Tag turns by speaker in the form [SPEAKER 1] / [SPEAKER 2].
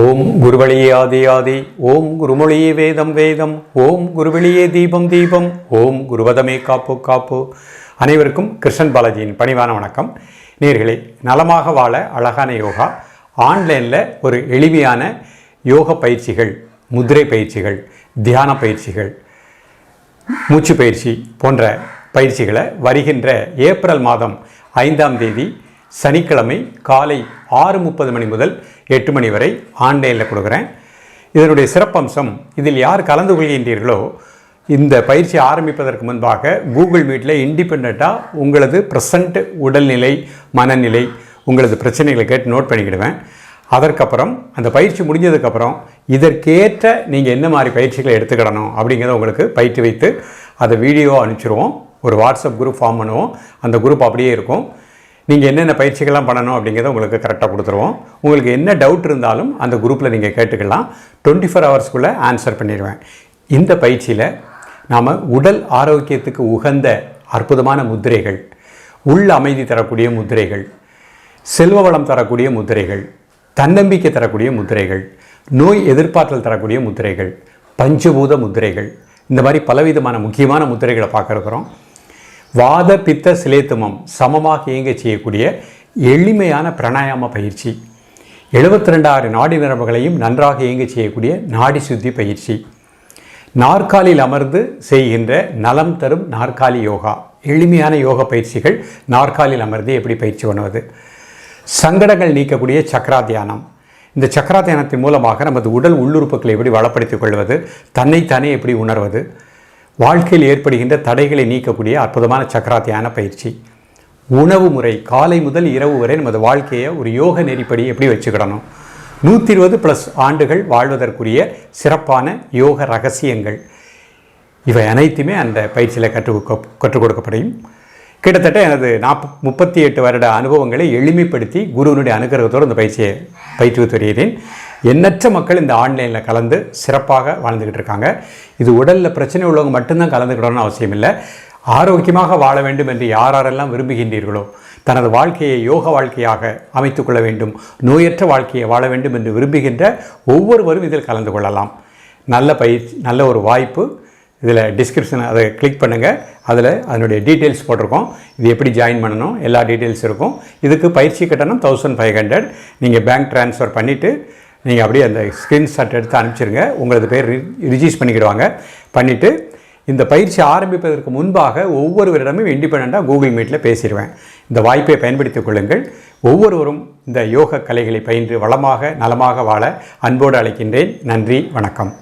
[SPEAKER 1] ஓம் குருவழியே ஆதி ஆதி ஓம் குருமொழியே வேதம் வேதம் ஓம் குருவெளியே தீபம் தீபம் ஓம் குருவதமே காப்பு காப்பு. அனைவருக்கும் கிருஷ்ணன் பாலாஜியின் பணிவான வணக்கம். நேர்களே நலமாக வாழ அழகான யோகா ஆன்லைனில் ஒரு எளிமையான யோக பயிற்சிகள் முதிரை பயிற்சிகள் தியான பயிற்சிகள் மூச்சு பயிற்சி போன்ற பயிற்சிகளை வருகின்ற ஏப்ரல் மாதம் ஐந்தாம் தேதி சனிக்கிழமை காலை ஆறு முப்பது மணி முதல் எட்டு மணி வரை ஆன்லைனில் கொடுக்குறேன். இதனுடைய சிறப்பம்சம் இதில் யார் கலந்து கொள்கின்றீர்களோ இந்த பயிற்சி ஆரம்பிப்பதற்கு முன்பாக கூகுள் மீட்டில் இண்டிபெண்ட்டாக உங்களது ப்ரெசண்ட் உடல்நிலை மனநிலை உங்களது பிரச்சனைகளை கேட்டு நோட் பண்ணிக்கிடுவேன். அதற்கப்புறம் அந்த பயிற்சி முடிஞ்சதுக்கப்புறம் இதற்கேற்ற நீங்கள் என்ன மாதிரி பயிற்சிகளை எடுத்துக்கிடணும் அப்படிங்கிறத உங்களுக்கு பயிற்சி வைத்து அதை வீடியோ அனுப்பிச்சிருவோம். ஒரு வாட்ஸ்அப் குரூப் ஃபார்ம் பண்ணுவோம். அந்த குரூப் அப்படியே இருக்கும். நீங்கள் என்னென்ன பயிற்சிகள்லாம் பண்ணணும் அப்படிங்கிறத உங்களுக்கு கரெக்டாக கொடுத்துருவோம். உங்களுக்கு என்ன டவுட் இருந்தாலும் அந்த குரூப்பில் நீங்கள் கேட்டுக்கலாம். டுவெண்ட்டி ஃபோர் ஹவர்ஸ்க்குள்ளே ஆன்சர் பண்ணிடுவேன். இந்த பயிற்சியில் நாம் உடல் ஆரோக்கியத்துக்கு உகந்த அற்புதமான முத்திரைகள் உள் அமைதி தரக்கூடிய முத்திரைகள் செல்வ வளம் தரக்கூடிய முத்திரைகள் தன்னம்பிக்கை தரக்கூடிய முத்திரைகள் நோய் எதிர்பார்த்தல் தரக்கூடிய முத்திரைகள் பஞ்சபூத முத்திரைகள் இந்த மாதிரி பலவிதமான முக்கியமான முத்திரைகளை பார்க்க இருக்கிறோம். வாத பித்த சிலேத்துமம் சமமாக இயங்க செய்யக்கூடிய எளிமையான பிராணாயாம பயிற்சி. எழுபத்தி ரெண்டாயிர நாடி நரம்புகளையும் நன்றாக இயங்க செய்யக்கூடிய நாடி சுத்தி பயிற்சி. நாற்காலியில் அமர்ந்து செய்கின்ற நலம் தரும் நாற்காலி யோகா. எளிமையான யோக பயிற்சிகள் நாற்காலியில் அமர்ந்து எப்படி பயிற்சி பண்ணுவது? சங்கடங்கள் நீக்கக்கூடிய சக்கரா தியானம். இந்த சக்கரா தியானத்தின் மூலமாக நமது உடல் உள்ளுறுப்புகளை எப்படி வளப்படுத்திக் கொள்வது? தன்னைத்தானே எப்படி உணர்வது? வாழ்க்கையில் ஏற்படுகின்ற தடைகளை நீக்கக்கூடிய அற்புதமான சக்கரா தியான பயிற்சி. உணவு முறை காலை முதல் இரவு வரை நமது வாழ்க்கையை ஒரு யோக நெறிப்படி எப்படி வச்சுக்கிடணும்? நூற்றி இருபது ப்ளஸ் ஆண்டுகள் வாழ்வதற்குரிய சிறப்பான யோக ரகசியங்கள். இவை அனைத்துமே அந்த பயிற்சியில் கற்றுக் கற்றுக் கொடுக்கப்படையும் கிட்டத்தட்ட எனது நாற்ப முப்பத்தி எட்டு வருட அனுபவங்களை எளிமைப்படுத்தி குருவனுடைய அனுகிரகத்தோடு அந்த பயிற்சியை பயிற்றுவித்து வருகிறேன். எண்ணற்ற மக்கள் இந்த ஆன்லைனில் கலந்து சிறப்பாக வாழ்ந்துக்கிட்டு இருக்காங்க. இது உடலில் பிரச்சனை உள்ளவங்க மட்டும்தான் கலந்துக்கிடணும்னு அவசியம் இல்லை. ஆரோக்கியமாக வாழ வேண்டும் என்று யாரெல்லாம் விரும்புகின்றீர்களோ தனது வாழ்க்கையை யோக வாழ்க்கையாக அமைத்துக்கொள்ள வேண்டும் நோயற்ற வாழ்க்கையை வாழ வேண்டும் என்று விரும்புகின்ற ஒவ்வொருவரும் இதில் கலந்து கொள்ளலாம். நல்ல பயிற்சி நல்ல ஒரு வாய்ப்பு. இதில் டிஸ்கிரிப்ஷன் அதை கிளிக் பண்ணுங்கள் அதில் அதனுடைய டீட்டெயில்ஸ் போட்டிருக்கோம். இது எப்படி ஜாயின் பண்ணணும்? எல்லா டீட்டெயில்ஸ் இருக்கும். இதுக்கு பயிற்சி கட்டணம் தௌசண்ட் ஃபைவ் ஹண்ட்ரட் நீங்கள் பேங்க் ட்ரான்ஸ்ஃபர் பண்ணிவிட்டு நீங்கள் அப்படியே அந்த ஸ்க்ரீன்ஷாட் எடுத்து அனுப்பிச்சிருங்க. உங்களது பேர் ரிஜிஸ்ட் பண்ணிக்கிடுவாங்க. பண்ணிவிட்டு இந்த பயிற்சி ஆரம்பிப்பதற்கு முன்பாக ஒவ்வொருவரிடமும் இண்டிபெண்ட்டாக கூகுள் மீட்டில் பேசிடுவேன். இந்த வாய்ப்பை பயன்படுத்திக் கொள்ளுங்கள். ஒவ்வொருவரும் இந்த யோக கலைகளை பயின்று வளமாக நலமாக வாழ அன்போடு அழைக்கின்றேன். நன்றி வணக்கம்.